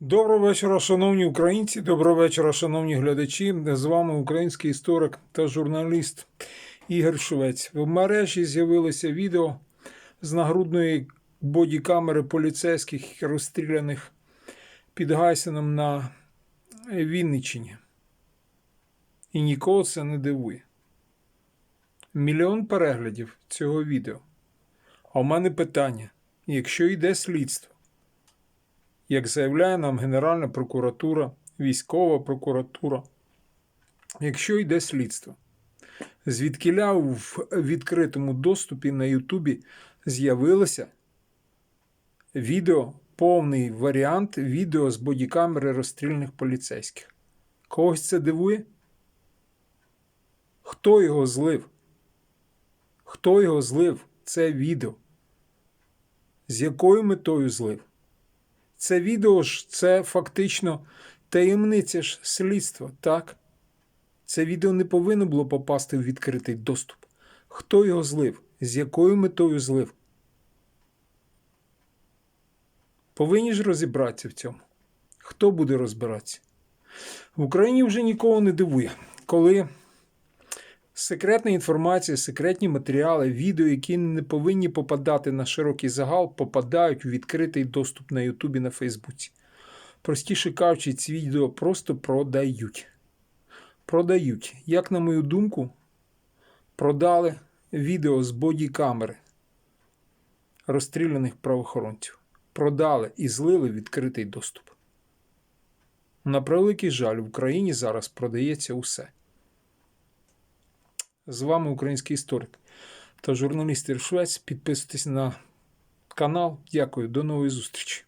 Доброго вечора, шановні українці. Доброго вечора, шановні глядачі. З вами український історик та журналіст Ігор Швець. В мережі з'явилося відео з нагрудної бодікамери поліцейських, розстріляних під Гайсеном на Вінниччині. І нікого це не дивує. Мільйон переглядів цього відео. А в мене питання: якщо йде слідство, як заявляє нам Генеральна прокуратура, військова прокуратура, якщо йде слідство, звідкиля в відкритому доступі на Ютубі з'явилося відео, повний варіант відео з бодікамери розстріляних поліцейських. Когось це дивує? Хто його злив? Хто його злив? Це відео. З якою метою злив? Це відео ж це фактично таємниця ж слідства, так? Це відео не повинно було попасти в відкритий доступ. Хто його злив? З якою метою злив? Повинні ж розібратися в цьому. Хто буде розбиратися? В Україні вже нікого не дивує, коли секретна інформація, секретні матеріали, відео, які не повинні попадати на широкий загал, попадають у відкритий доступ на Ютубі на Фейсбуці. Простіше кажучи, ці відео просто продають. Продають. Як, на мою думку, продали відео з бодікамери розстріляних правоохоронців. Продали і злили відкритий доступ. На превеликий жаль, в Україні зараз продається усе. З вами український історик та журналіст Швець. Підписуйтесь на канал. Дякую, до нової зустрічі.